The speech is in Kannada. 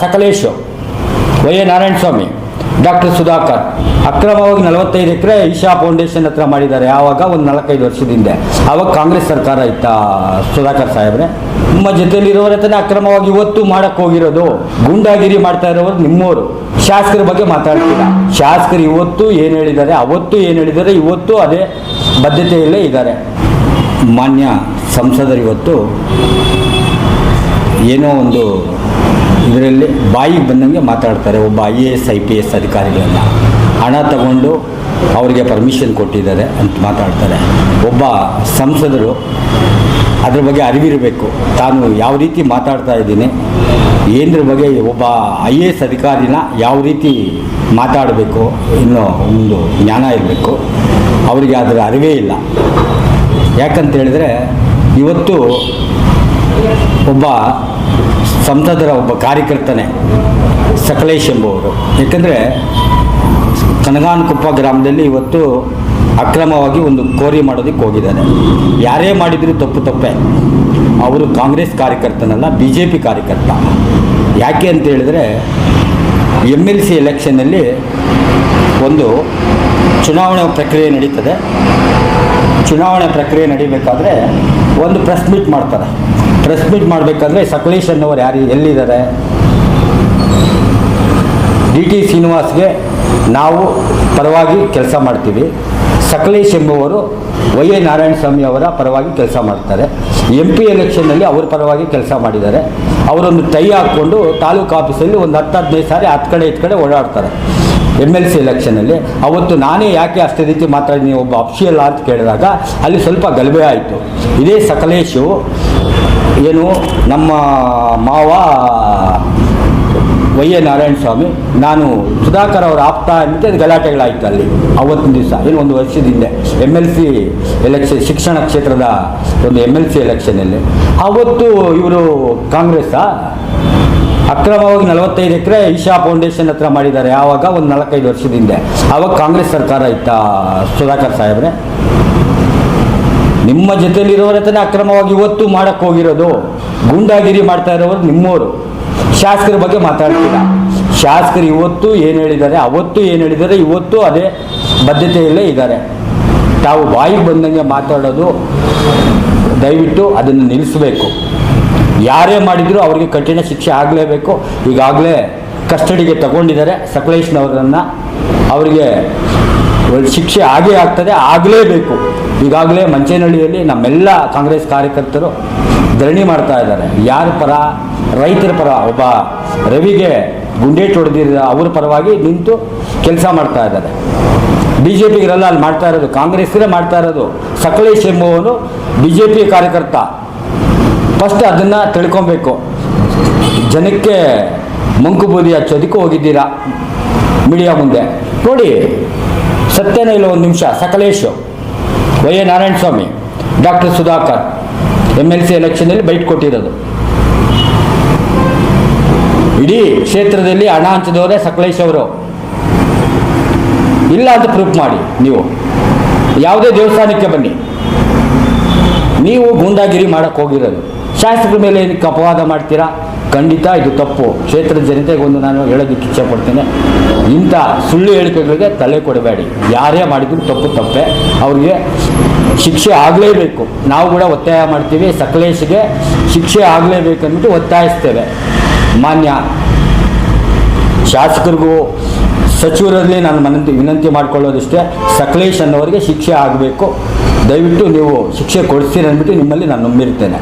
Sakalesh. Y A Narayana Swamy, doctor Sudhakar. ಅಕ್ರಮವಾಗಿ ನಲವತ್ತೈದು ಎಕರೆ ಈಶಾ ಫೌಂಡೇಶನ್ ಹತ್ರ ಮಾಡಿದ್ದಾರೆ. ಆವಾಗ ಒಂದು ನಾಲ್ಕೈದು ವರ್ಷದಿಂದ ಆವಾಗ ಕಾಂಗ್ರೆಸ್ ಸರ್ಕಾರ ಇತ್ತ, ಸುಧಾಕರ್ ಸಾಹೇಬ್ರೆ? ನಿಮ್ಮ ಜೊತೆಲಿರೋರ ಹತ್ರನೇ ಅಕ್ರಮವಾಗಿ ಇವತ್ತು ಮಾಡಕ್ ಹೋಗಿರೋದು. ಗೂಂಡಾಗಿರಿ ಮಾಡ್ತಾ ಇರೋರು ನಿಮ್ಮೋರು. ಶಾಸಕರ ಬಗ್ಗೆ ಮಾತಾಡ್ತಿಲ್ಲ ಶಾಸಕರು ಇವತ್ತು ಏನು ಹೇಳಿದ್ದಾರೆ, ಅವತ್ತು ಏನು ಹೇಳಿದ್ದಾರೆ, ಇವತ್ತು ಅದೇ ಬದ್ಧತೆಯಲ್ಲೇ ಇದ್ದಾರೆ. ಮಾನ್ಯ ಸಂಸದರು ಇವತ್ತು ಏನೋ ಒಂದು ಇದರಲ್ಲಿ ಬಾಯಿಗೆ ಬಂದಂಗೆ ಮಾತಾಡ್ತಾರೆ. ಒಬ್ಬ I A S I P S ಅಧಿಕಾರಿಗಳನ್ನು. ಹಣ ತಗೊಂಡು ಅವರಿಗೆ ಪರ್ಮಿಷನ್ ಕೊಟ್ಟಿದ್ದಾರೆ ಅಂತ ಮಾತಾಡ್ತಾರೆ. ಒಬ್ಬ ಸಂಸದರು ಅದ್ರ ಬಗ್ಗೆ ಅರಿವಿರಬೇಕು. ತಾನು ಯಾವ ರೀತಿ ಮಾತಾಡ್ತಾ ಇದ್ದೀನಿ ಏನ್ರ ಬಗ್ಗೆ ಒಬ್ಬ ಐ ಎ ಎಸ್ ಅಧಿಕಾರಿನ ಯಾವ ರೀತಿ ಮಾತಾಡಬೇಕು ಇನ್ನೂ ಒಂದು ಜ್ಞಾನ ಇರಬೇಕು. ಅವರಿಗೆ ಅದರ ಅರಿವೇ ಇಲ್ಲ. ಯಾಕಂತ ಹೇಳಿದ್ರೆ, ಇವತ್ತು ಒಬ್ಬ ಸಂಸದರ ಒಬ್ಬ ಕಾರ್ಯಕರ್ತನೇ ಸಕಲೇಶ್ ಎಂಬುವರು ಏಕೆಂದರೆ ಕನಗಾನಕೊಪ್ಪ ಗ್ರಾಮದಲ್ಲಿ ಇವತ್ತು ಅಕ್ರಮವಾಗಿ ಒಂದು ಕೋರಿ ಮಾಡೋದಕ್ಕೆ ಹೋಗಿದ್ದಾರೆ. ಯಾರೇ ಮಾಡಿದರೂ ತಪ್ಪು ತಪ್ಪೇ. ಅವರು ಕಾಂಗ್ರೆಸ್ ಕಾರ್ಯಕರ್ತನಲ್ಲ ಬಿ ಜೆ ಪಿ ಕಾರ್ಯಕರ್ತ. ಯಾಕೆ ಅಂತ ಹೇಳಿದ್ರೆ ಎಂ ಎಲ್ ಸಿ ಎಲೆಕ್ಷನ್ನಲ್ಲಿ ಒಂದು ಚುನಾವಣೆ ಪ್ರಕ್ರಿಯೆ ನಡೀತದೆ. ಚುನಾವಣೆ ಪ್ರಕ್ರಿಯೆ ನಡಿಬೇಕಾದ್ರೆ ಒಂದು ಪ್ರೆಸ್ ಮೀಟ್ ಮಾಡ್ತಾರೆ. ಪ್ರೆಸ್ ಮೀಟ್ ಮಾಡಬೇಕಾದ್ರೆ ಸಕಲೇಶ್ ಅನ್ನೋರು ಯಾರು, ಎಲ್ಲಿದ್ದಾರೆ? ಡಿ ಟಿ ಶ್ರೀನಿವಾಸ್ಗೆ ನಾವು ಪರವಾಗಿ ಕೆಲಸ ಮಾಡ್ತೀವಿ. ಸಕಲೇಶ್ ಎಂಬುವರು ವೈ ಎ ನಾರಾಯಣ ಸ್ವಾಮಿ ಅವರ ಪರವಾಗಿ ಕೆಲಸ ಮಾಡ್ತಾರೆ. ಎಂ ಪಿ ಎಲೆಕ್ಷನ್ನಲ್ಲಿ ಅವ್ರ ಪರವಾಗಿ ಕೆಲಸ ಮಾಡಿದ್ದಾರೆ. ಅವರೊಂದು ಟೈ ಹಾಕ್ಕೊಂಡು ತಾಲೂಕು ಆಫೀಸಲ್ಲಿ ಒಂದು ಹತ್ತು ಹದಿನೈದು ಸಾರಿ ಹತ್ತು ಕಡೆ ಇತ್ತು ಕಡೆ ಓಡಾಡ್ತಾರೆ. ಎಂ ಎಲ್ ಸಿ ಎಲೆಕ್ಷನಲ್ಲಿ ಅವತ್ತು ನಾನೇ ಯಾಕೆ ಅಷ್ಟೇ ರೀತಿ ಮಾತಾಡಿದ್ದೀನಿ ಒಬ್ಬ ಅಪ್ಷಿಯಲ್ಲ ಅಂತ ಕೇಳಿದಾಗ ಅಲ್ಲಿ ಸ್ವಲ್ಪ ಗಲಭೆ ಆಯಿತು. ಇದೇ ಸಕಲೇಶು ಏನು ನಮ್ಮ ಮಾವ ವೈ ಎ ನಾರಾಯಣ ಸ್ವಾಮಿ, ನಾನು ಸುಧಾಕರ್ ಅವರ ಆಪ್ತ ಅಂತ ಗಲಾಟೆಗಳಾಯಿತು ಅಲ್ಲಿ ಅವತ್ತಿನ ದಿವಸ, ಏನು ಒಂದು ವರ್ಷದ ಹಿಂದೆ ಎಂ ಎಲ್ ಸಿ ಎಲೆಕ್ಷನ್ ಶಿಕ್ಷಣ ಕ್ಷೇತ್ರದ ಒಂದು ಎಂ ಎಲ್ ಸಿ ಎಲೆಕ್ಷನಲ್ಲಿ ಅವತ್ತು ಇವರು ಕಾಂಗ್ರೆಸ್ಸಾ? ಅಕ್ರಮವಾಗಿ ನಲವತ್ತೈದು ಎಕರೆ ಈಶಾ ಫೌಂಡೇಶನ್ ಹತ್ರ ಮಾಡಿದ್ದಾರೆ. ಆವಾಗ ಒಂದು ನಾಲ್ಕೈದು ವರ್ಷದಿಂದ. ಆವಾಗ ಕಾಂಗ್ರೆಸ್ ಸರ್ಕಾರ ಇತ್ತ, ಸುಧಾಕರ್ ಸಾಹೇಬ್ರೆ? ನಿಮ್ಮ ಜೊತೆಲಿರೋರ ಹತ್ರನೇ ಅಕ್ರಮವಾಗಿ ಇವತ್ತು ಮಾಡಕ್ಕೆ ಹೋಗಿರೋದು. ಗುಂಡಾಗಿರಿ ಮಾಡ್ತಾ ಇರೋರು ನಿಮ್ಮೋರು. ಶಾಸಕರ ಬಗ್ಗೆ ಮಾತಾಡ್ತೀರಾ? ಶಾಸಕರು ಇವತ್ತು ಏನು ಹೇಳಿದ್ದಾರೆ, ಅವತ್ತು ಏನು ಹೇಳಿದ್ದಾರೆ, ಇವತ್ತು ಅದೇ ಬದ್ಧತೆಯಲ್ಲೇ ಇದ್ದಾರೆ. ತಾವು ಬಾಯಿಗೆ ಬಂದಂಗೆ ಮಾತಾಡೋದು ದಯವಿಟ್ಟು ಅದನ್ನು ನಿಲ್ಲಿಸಬೇಕು. ಯಾರೇ ಮಾಡಿದರೂ ಅವರಿಗೆ ಕಠಿಣ ಶಿಕ್ಷೆ ಆಗಲೇಬೇಕು. ಈಗಾಗಲೇ ಕಸ್ಟಡಿಗೆ ತಗೊಂಡಿದ್ದಾರೆ. ಸಕಲೇಶ್ನವರನ್ನು ಅವರಿಗೆ ಶಿಕ್ಷೆ ಆಗೇ ಆಗ್ತದೆ, ಆಗಲೇಬೇಕು. ಈಗಾಗಲೇ ಮಂಚೇನಹಳ್ಳಿಯಲ್ಲಿ ನಮ್ಮೆಲ್ಲ ಕಾಂಗ್ರೆಸ್ ಕಾರ್ಯಕರ್ತರು ಧರಣಿ ಮಾಡ್ತಾ ಇದ್ದಾರೆ. ಯಾರ ಪರ? ರೈತರ ಪರ. ಒಬ್ಬ ರವಿಗೆ ಗುಂಡೇಟ್ ಹೊಡೆದಿರೋ ಅವ್ರ ಪರವಾಗಿ ನಿಂತು ಕೆಲಸ ಮಾಡ್ತಾ ಇದ್ದಾರೆ. ಬಿ ಜೆ ಪಿಗರೆಲ್ಲ ಅಲ್ಲಿ ಮಾಡ್ತಾ ಇರೋದು. ಕಾಂಗ್ರೆಸ್ಗೆ ಮಾಡ್ತಾ ಇರೋದು. ಸಕಲೇಶ್ ಎಂಬುವನು ಬಿ ಜೆ ಪಿ ಕಾರ್ಯಕರ್ತ. ಫಸ್ಟ್ ಅದನ್ನು ತಿಳ್ಕೊಬೇಕು. ಜನಕ್ಕೆ ಮಂಕು ಬೂದಿ ಹಚ್ಚೋದಕ್ಕೆ ಹೋಗಿದ್ದೀರಾ? ಮೀಡಿಯಾ ಮುಂದೆ. ನೋಡಿ, ಸತ್ಯನೇ ಇಲ್ಲ ಒಂದು ನಿಮಿಷ, Sakalesh. Y A Narayana Swamy, doctor Sudhakar M L C ಎಲೆಕ್ಷನಲ್ಲಿ byte ಕೊಟ್ಟಿರೋದು. ಇಡೀ ಕ್ಷೇತ್ರದಲ್ಲಿ ಹಣ ಹಂಚಿದವರೇ ಸಕಲೇಶ್ ಅವರು. ಇಲ್ಲ ಅಂತ ಪ್ರೂಫ್ ಮಾಡಿ ನೀವು. ಯಾವುದೇ ದೇವಸ್ಥಾನಕ್ಕೆ ಬನ್ನಿ. ನೀವು ಗೂಂಡಾಗಿರಿ ಮಾಡಕ್ಕೆ ಹೋಗಿರೋದು. ಶಾಸಕರ ಮೇಲೆ ಏನಕ್ಕೆ ಅಪವಾದ ಮಾಡ್ತೀರಾ? ಖಂಡಿತ ಇದು ತಪ್ಪು. ಕ್ಷೇತ್ರದ ಜನತೆಗೊಂದು ನಾನು ಹೇಳೋದಕ್ಕೆ ಇಚ್ಛೆ ಪಡ್ತೇನೆ ಇಂಥ ಸುಳ್ಳು ಹೇಳಿಕೆಗಳಿಗೆ ತಲೆ ಕೊಡಬೇಡಿ. ಯಾರೇ ಮಾಡಿದ್ರು ತಪ್ಪು ತಪ್ಪೆ. ಅವ್ರಿಗೆ ಶಿಕ್ಷೆ ಆಗಲೇಬೇಕು. ನಾವು ಕೂಡ ಒತ್ತಾಯ ಮಾಡ್ತೀವಿ. ಸಕಲೇಶ್ಗೆ ಶಿಕ್ಷೆ ಆಗಲೇಬೇಕಂದ್ಬಿಟ್ಟು ಒತ್ತಾಯಿಸ್ತೇವೆ. ಮಾನ್ಯ ಶಾಸಕರಿಗೂ ಸಚಿವರಲ್ಲಿ ನಾನು ಮನಂತಿ, ವಿನಂತಿ ಮಾಡ್ಕೊಳ್ಳೋದಿಷ್ಟೇ. ಸಕಲೇಶ್ ಅನ್ನೋರಿಗೆ ಶಿಕ್ಷೆ ಆಗಬೇಕು. ದಯವಿಟ್ಟು ನೀವು ಶಿಕ್ಷೆ ಕೊಡಿಸ್ತೀರಿ ಅಂದ್ಬಿಟ್ಟು ನಿಮ್ಮಲ್ಲಿ ನಾನು ನಂಬಿರ್ತೇನೆ.